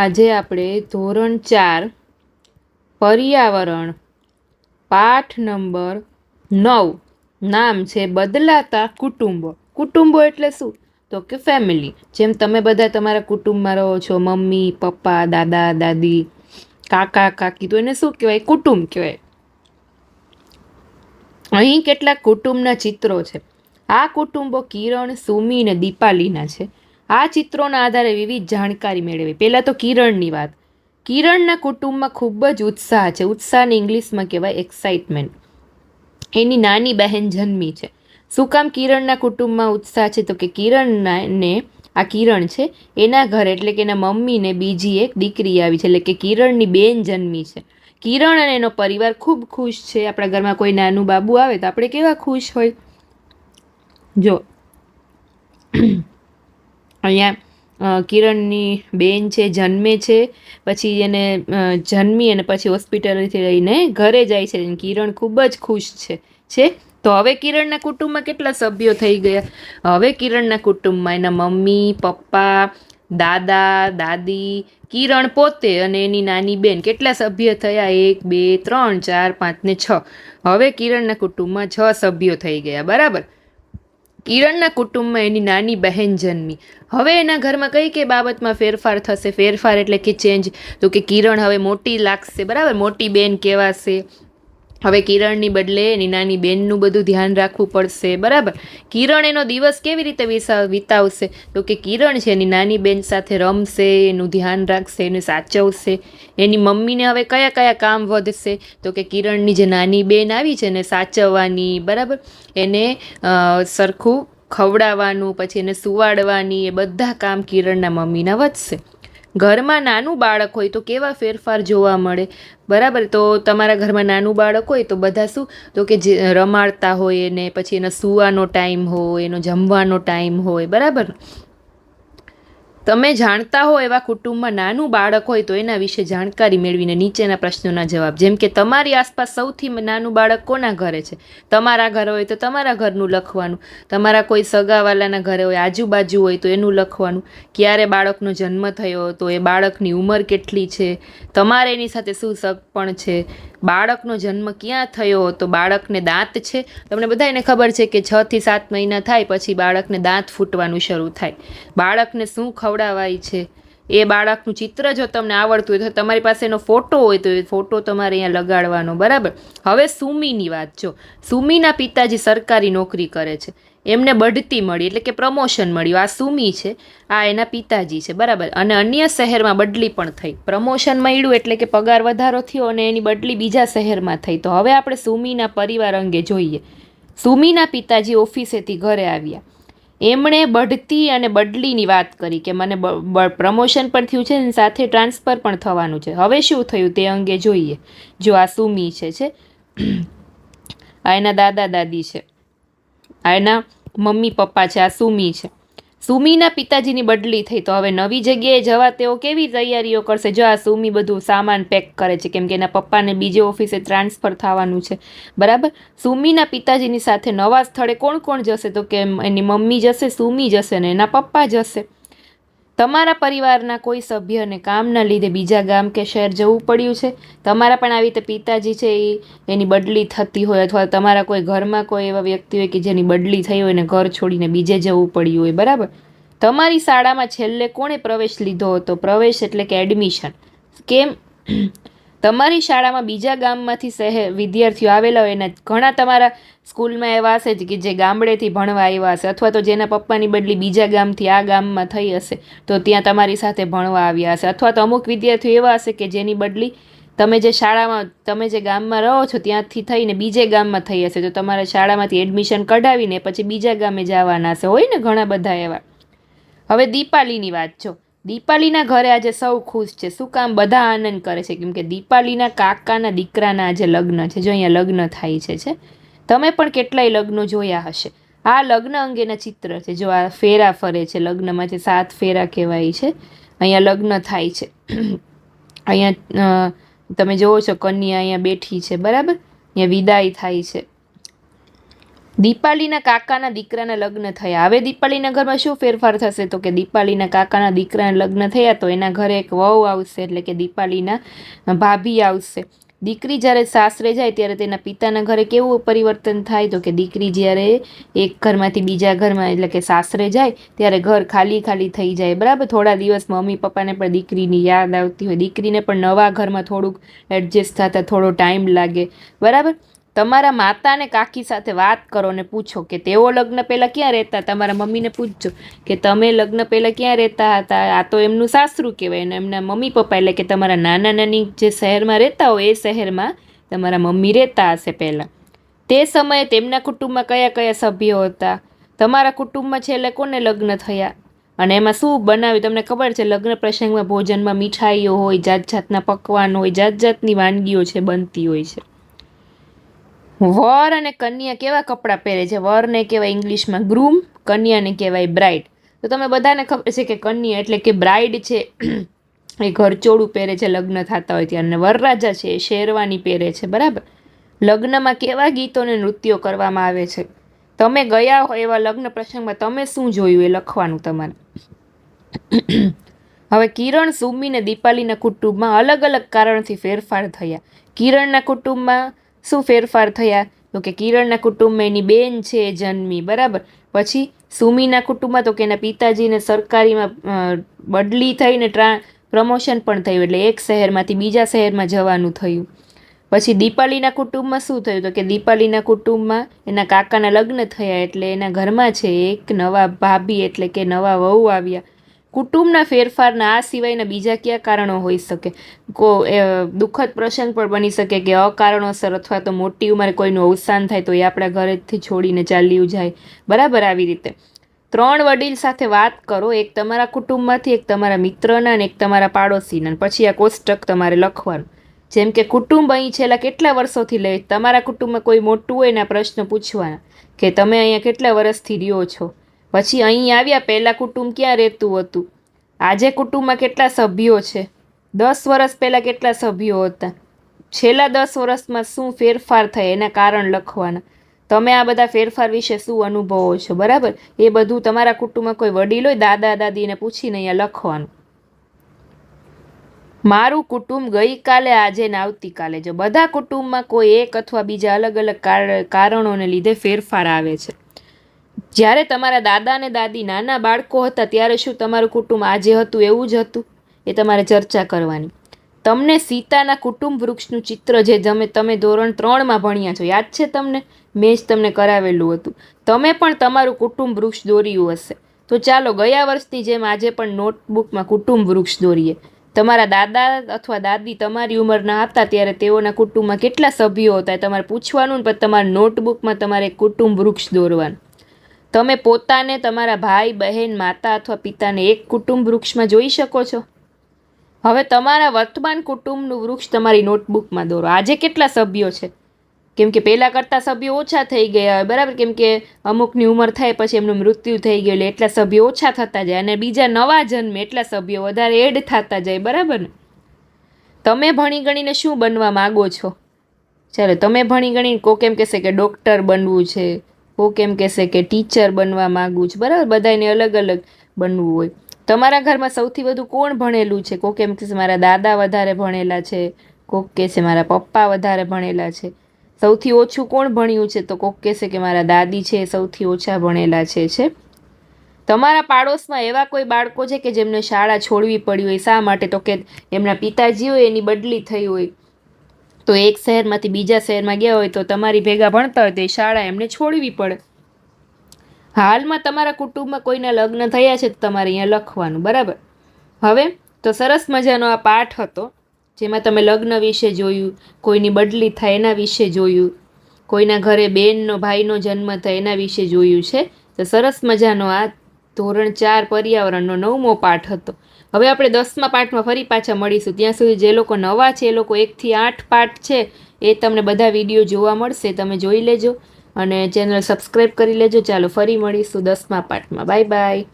આજે આપણે ધોરણ ચાર, પર્યાવરણ, પાઠ નંબર નવ, નામ છે બદલાતા કુટુંબો. કુટુંબો એટલે શું? તો કે ફેમિલી જેમ તમે બધા તમારા કુટુંબમાં રહો છો, મમ્મી, પપ્પા, દાદા, દાદી, કાકા, કાકી, તો એને શું કહેવાય? કુટુંબ કહેવાય. અહીં કેટલાક કુટુંબના ચિત્રો છે. આ કુટુંબો કિરણ, સુમી અને દીપાલીના છે. આ ચિત્રોના આધારે વિવિધ જાણકારી મેળવી. પહેલાં તો કિરણની વાત. કિરણના કુટુંબમાં ખૂબ જ ઉત્સાહ છે. ઉત્સાહને ઇંગ્લિશમાં કહેવાય એક્સાઇટમેન્ટ એની નાની બહેન જન્મી છે. શું કામ કિરણના કુટુંબમાં ઉત્સાહ છે? તો કે કિરણને આ કિરણ છે, એના ઘરે એટલે કે એના મમ્મીને બીજી એક દીકરી આવી છે, એટલે કે કિરણની બેન જન્મી છે. કિરણ અને એનો પરિવાર ખૂબ ખુશ છે. આપણા ઘરમાં કોઈ નાનું બાબુ આવે તો આપણે કેવા ખુશ હોય? જો અહીંયા કિરણની બેન છે, જન્મે છે, પછી એને જન્મી અને પછી હોસ્પિટલથી લઈને ઘરે જાય છે કિરણ ખૂબ જ ખુશ છે છે? તો હવે કિરણના કુટુંબમાં કેટલા સભ્યો થઈ ગયા? હવે કિરણના કુટુંબમાં એના મમ્મી, પપ્પા, દાદા, દાદી, કિરણ પોતે અને એની નાની બેન કેટલા સભ્ય થયા? એક, બે, ત્રણ, ચાર, પાંચ ને છ. હવે કિરણના કુટુંબમાં છ સભ્યો થઈ ગયા, બરાબર? કિરણના કુટુંબમાં એની નાની બહેન જન્મી. હવે એના ઘરમાં કઈ કઈ બાબતમાં ફેરફાર થશે? ફેરફાર એટલે કે ચેન્જ તો કે કિરણ હવે મોટી લાગશે, બરાબર? મોટી બેન કહેવાશે. હવે કિરણની બદલે એની નાની બેનનું બધું ધ્યાન રાખવું પડશે, બરાબર? કિરણ એનો દિવસ કેવી રીતે વિતાવશે? તો કે કિરણ છે એની નાની બેન સાથે રમશે, એનું ધ્યાન રાખશે, એને સાચવશે, એની મમ્મીને હવે કયા કયા કામ વધશે? તો કે કિરણની જે નાની બેન આવી છે એને સાચવવાની, બરાબર? એને સરખું ખવડાવવાનું, પછી એને સુવાડવાની, એ બધા કામ કિરણના મમ્મીના વધશે. ઘરમાં નાનું બાળક હોય તો કેવા ફેરફાર જોવા મળે? બરાબર, તો તમારા ઘરમાં નાનું બાળક હોય તો બધા શું? તો કે જે રમાડતા હોય એને, પછી એનો સૂવાનો ટાઈમ હોય, એનો જમવાનો ટાઈમ હોય, બરાબર? તમે જાણતા હો એવા કુટુંબમાં નાનું બાળક હોય તો એના વિશે જાણકારી મેળવીને નીચેના પ્રશ્નોના જવાબ. જેમ કે તમારી આસપાસ સૌથી નાનું બાળક કોના ઘરે છે? તમારા ઘરે હોય તો તમારા ઘરનું લખવાનું. તમારા કોઈ સગાવાલાના ઘરે હોય, આજુબાજુ હોય તો એનું લખવાનું. ક્યારે બાળકનો જન્મ થયો તો એ બાળકની ઉંમર કેટલી છે? તમારે એની સાથે શું સગપણ છે? બાળકનો જન્મ ક્યાં થયો તો બાળકને દાંત છે? તમને બધાને ખબર છે કે છથી સાત મહિના થાય પછી બાળકને દાંત ફૂટવાનું શરૂ થાય. બાળકને શું ખવડાવાય છે? એ બાળકનું ચિત્ર જો તમને આવડતું હોય તો તમારી પાસે એનો ફોટો હોય તો એ ફોટો તમારે અહીંયા લગાડવાનો, બરાબર? હવે સુમીની વાત જો. સુમીના પિતાજી સરકારી નોકરી કરે છે. એમને બઢતી મળી, એટલે કે પ્રમોશન મળ્યું. આ સુમી છે, આ એના પિતાજી છે, બરાબર. અને અન્ય શહેરમાં બદલી પણ થઈ. પ્રમોશન મળ્યું એટલે કે પગાર વધારો થયો અને એની બદલી બીજા શહેરમાં થઈ. તો હવે આપણે સુમીના પરિવાર અંગે જોઈએ. સુમીના પિતાજી ઓફિસેથી ઘરે આવ્યા. એમણે બઢતી અને બદલીની વાત કરી કે મને પ્રમોશન પણ થયું છે અને સાથે ટ્રાન્સફર પણ થવાનું છે. હવે શું થયું તે અંગે જોઈએ. જો આ સુમી છે છે. આ એના દાદા દાદી છે. આ એના મમ્મી, પપ્પા છે, આ સુમી છે. સુમીના પિતાજીની બદલી થઈ તો હવે નવી જગ્યાએ જવા તેઓ કેવી તૈયારીઓ કરશે? જો આ સુમી બધું સામાન પેક કરે છે, કેમ કે એના પપ્પાને બીજે ઓફિસે ટ્રાન્સફર થવાનું છે. બરાબર? સુમીના પિતાજીની સાથે નવા સ્થળે કોણ કોણ જશે? તો કે એની મમ્મી જશે, સુમી જશે ને એના પપ્પા જશે. તમારા પરિવારના કોઈ સભ્યને કામના લીધે બીજા ગામ કે શહેર જવું પડ્યું છે? તમારા પણ આવી રીતે પિતાજી છે એ, એની બદલી થતી હોય અથવા તમારા કોઈ ઘરમાં કોઈ એવા વ્યક્તિ હોય કે જેની બદલી થઈ હોય ને ઘર છોડીને બીજે જવું પડ્યું હોય, બરાબર? તમારી શાળામાં છેલ્લે કોણે પ્રવેશ લીધો હતો? પ્રવેશ એટલે કે એડમિશન કેમ? તમારી શાળામાં બીજા ગામમાંથી શહેર વિદ્યાર્થીઓ આવેલા હોય એના ઘણા તમારા સ્કૂલમાં એવા હશે કે જે ગામડેથી ભણવા આવ્યા હશે અથવા તો જેના પપ્પાની બદલી બીજા ગામથી આ ગામમાં થઈ હશે, તો ત્યાં તમારી સાથે ભણવા આવ્યા હશે. અથવા તો અમુક વિદ્યાર્થીઓ એવા હશે કે જેની બદલી તમે જે શાળામાં, તમે જે ગામમાં રહો છો ત્યાંથી થઈને બીજે ગામમાં થઈ હશે, તો તમારા શાળામાંથી એડમિશન કઢાવીને પછી બીજા ગામે જવાના હશે. હોય ને ઘણા બધા એવા. હવે દીપાલીની વાત જો. દીપાલીના ઘરે આજે સૌ ખુશ છે. શું કામ બધા આનંદ કરે છે? કેમ કે દીપાલીના કાકાના દીકરાના આજે લગ્ન છે. જો અહીંયા લગ્ન થાય છે છે. તમે પણ કેટલાય લગ્નો જોયા હશે. આ લગ્ન અંગેના ચિત્ર છે. જો આ ફેરા ફરે છે, લગ્નમાં જે સાત ફેરા કહેવાય છે, અહીંયા લગ્ન થાય છે. અહીંયા તમે જોવો છો, કન્યા અહીંયા બેઠી છે. બરાબર? અહીંયા વિદાય થાય છે. દીપાલીના કાકાના દીકરાના લગ્ન થયા. હવે દીપાલીના ઘરમાં શું ફેરફાર થશે? તો કે દીપાલીના કાકાના દીકરાના લગ્ન થયા તો એના ઘરે એક વહુ આવશે, એટલે કે દીપાલીના ભાભી આવશે. દીકરી જ્યારે સાસરે જાય ત્યારે તેના પિતાના ઘરે કેવું પરિવર્તન થાય? તો કે દીકરી જ્યારે એક ઘરમાંથી બીજા ઘરમાં, એટલે કે સાસરે જાય, ત્યારે ઘર ખાલી ખાલી થઈ જાય. બરાબર? થોડા દિવસ મમ્મી પપ્પાને પણ દીકરીની યાદ આવતી હોય. દીકરીને પણ નવા ઘરમાં થોડુંક એડજસ્ટ થતાં થોડો ટાઈમ લાગે. બરાબર? તમારા માતા અને કાકી સાથે વાત કરો ને પૂછો કે તેઓ લગ્ન પહેલાં ક્યાં રહેતા? તમારા મમ્મીને પૂછજો કે તમે લગ્ન પહેલાં ક્યાં રહેતા હતા? આ તો એમનું સાસરું કહેવાય અને એમના મમ્મી પપ્પા એટલે કે તમારા નાના નાની જે શહેરમાં રહેતા હોય એ શહેરમાં તમારા મમ્મી રહેતા હશે પહેલાં. તે સમયે તેમના કુટુંબમાં કયા કયા સભ્યો હતા? તમારા કુટુંબમાં છેલ્લે કોને લગ્ન થયા? અને એમાં શું બનાવ્યું? તમને ખબર છે, લગ્ન પ્રસંગમાં ભોજનમાં મીઠાઈઓ હોય જાત જાતના પકવાન હોય જાત જાતની વાનગીઓ છે, બનતી હોય છે. વર અને કન્યા કેવા કપડાં પહેરે છે? વરને કહેવાય ઇંગ્લિશમાં ગ્રૂમ કન્યાને કહેવાય બ્રાઇડ તો તમે બધાને ખબર છે કે કન્યા એટલે કે બ્રાઇડ છે, એ ઘરચોળું પહેરે છે, લગ્ન થતા હોય ત્યારે. વરરાજા છે, એ શેરવાની પહેરે છે, બરાબર? લગ્નમાં કેવા ગીતો અને નૃત્યો કરવામાં આવે છે? તમે ગયા હોય એવા લગ્ન પ્રસંગમાં તમે શું જોયું એ લખવાનું તમારે? હવે કિરણ સુમી અને દીપાલીના કુટુંબમાં અલગ અલગ કારણથી ફેરફાર થયા. કિરણના કુટુંબમાં શું ફેરફાર થયા? તો કે કિરણના કુટુંબમાં એની બેન છે જન્મી, બરાબર? પછી સુમીના કુટુંબમાં તો કે એના પિતાજીને સરકારીમાં બદલી થઈને ટ્રા, પ્રમોશન પણ થયું એટલે એક શહેરમાંથી બીજા શહેરમાં જવાનું થયું. પછી દીપાલીના કુટુંબમાં શું થયું? તો કે દીપાલીના કુટુંબમાં એના કાકાના લગ્ન થયા એટલે એના ઘરમાં છે એક નવા ભાભી એટલે કે નવા વહુ આવ્યા. કુટુંબના ફેરફારના આ સિવાયના બીજા કયા કારણો હોઈ શકે? કો દુઃખદ પ્રસંગ પણ બની શકે કે અકારણોસર અથવા તો મોટી ઉંમરે કોઈનું અવસાન થાય તો એ આપણા ઘરેથી છોડીને ચાલ્યું જાય. બરાબર? આવી રીતે. ત્રણ વડીલ સાથે વાત કરો. એક તમારા કુટુંબમાંથી, એક તમારા મિત્રના અને એક તમારા પાડોશીના. પછી આ કોષ્ટક તમારે લખવાનું. જેમ કે કુટુંબ અહીં છેલ્લા કેટલા વર્ષોથી લે? તમારા કુટુંબમાં કોઈ મોટું હોય એના પ્રશ્ન પૂછવાના. કે તમે અહીંયા કેટલા વર્ષથી રહ્યો છો? પછી અહીં આવ્યા પહેલાં કુટુંબ ક્યાં રહેતું હતું? આજે કુટુંબમાં કેટલા સભ્યો છે? દસ વર્ષ પહેલાં કેટલા સભ્યો હતા? છેલ્લા દસ વર્ષમાં શું ફેરફાર થાય એના કારણ લખવાના. તમે આ બધા ફેરફાર વિશે શું અનુભવો છો? બરાબર? એ બધું તમારા કુટુંબમાં કોઈ વડીલ હોય, દાદા, દાદીને પૂછીને અહીંયા લખવાનું. મારું કુટુંબ ગઈકાલે, આજે ને આવતીકાલે. જો બધા કુટુંબમાં કોઈ એક અથવા બીજા અલગ અલગ કારણોને લીધે ફેરફાર આવે છે. જ્યારે તમારા દાદા અને દાદી નાના બાળકો હતા, ત્યારે શું તમારું કુટુંબ આજે હતું, એવું જ હતું? એ તમારે ચર્ચા કરવાની. તમને સીતાના કુટુંબ વૃક્ષનું ચિત્ર જે તમે તમે ધોરણ ત્રણમાં ભણ્યા છો, યાદ છે તમને? મેં જ તમને કરાવેલું હતું. તમે પણ તમારું કુટુંબ વૃક્ષ દોર્યું હશે. તો ચાલો, ગયા વર્ષની જેમ આજે પણ નોટબુકમાં કુટુંબ વૃક્ષ દોરીએ. તમારા દાદા અથવા દાદી તમારી ઉંમરના હતા, ત્યારે તેઓના કુટુંબમાં કેટલા સભ્યો હતા તમારે પૂછવાનું ને પણ તમારા નોટબુકમાં તમારે કુટુંબ વૃક્ષ દોરવાનું. તમે પોતાને તમારા ભાઈ, બહેન, માતા અથવા પિતાને એક કુટુંબ વૃક્ષમાં જોઈ શકો છો. હવે તમારા વર્તમાન કુટુંબનું વૃક્ષ તમારી નોટબુકમાં દોરો. આજે કેટલા સભ્યો છે? કેમ કે પહેલાં કરતાં સભ્યો ઓછા થઈ ગયા હોય, બરાબર? કેમ કે અમુકની ઉંમર થાય પછી એમનું મૃત્યુ થઈ ગયું એટલે એટલા સભ્યો ઓછા થતા જાય અને બીજા નવા જન્મે એટલા સભ્યો વધારે એડ થતા જાય, બરાબર? ને તમે ભણી ગણીને શું બનવા માગો છો? ચાલો, તમે ભણી ગણીને કોક એમ કહેશે કે ડૉક્ટર બનવું છે કોક એમ કહેશે કે ટીચર બનવા માગું છું. બરાબર? બધાને અલગ અલગ બનવું હોય. તમારા ઘરમાં સૌથી વધુ કોણ ભણેલું છે? કોક એમ કહેશે મારા દાદા વધારે ભણેલા છે. કોક કહેશે મારા પપ્પા વધારે ભણેલા છે. સૌથી ઓછું કોણ ભણ્યું છે? તો કોક કહેશે કે મારા દાદી છે સૌથી ઓછા ભણેલા છે છે. તમારા પાડોશમાં એવા કોઈ બાળકો છે કે જેમને શાળા છોડવી પડી હોય? શા માટે? તો કે એમના પિતાજી હોય એની બદલી થઈ હોય. તો એક શહેરમાંથી બીજા શહેરમાં ગયા હોય તો તમારી ભેગા ભણતા હોય તો એ શાળા એમને છોડવી પડે. હાલમાં તમારા કુટુંબમાં કોઈના લગ્ન થયા છે તો તમારે અહીંયા લખવાનું, બરાબર? હવે તો સરસ મજાનો આ પાઠ હતો, જેમાં તમે લગ્ન વિશે જોયું, કોઈની બદલી થાય એના વિશે જોયું, કોઈના ઘરે બેનનો ભાઈનો જન્મ થાય એના વિશે જોયું છે. તો સરસ મજાનો આ ધોરણ ચાર પર્યાવરણનો નવમો પાઠ હતો. હવે આપણે દસમા પાઠમાં ફરી પાછા મળીશું. ત્યાં સુધી જે લોકો નવા છે, એ લોકો એકથી આઠ પાઠ છે, એ તમને બધા વીડિયો જોવા મળશે. તમે જોઈ લેજો અને ચેનલ સબસ્ક્રાઈબ કરી લેજો. ચાલો ફરી મળીશું દસમા પાઠમાં. Bye bye.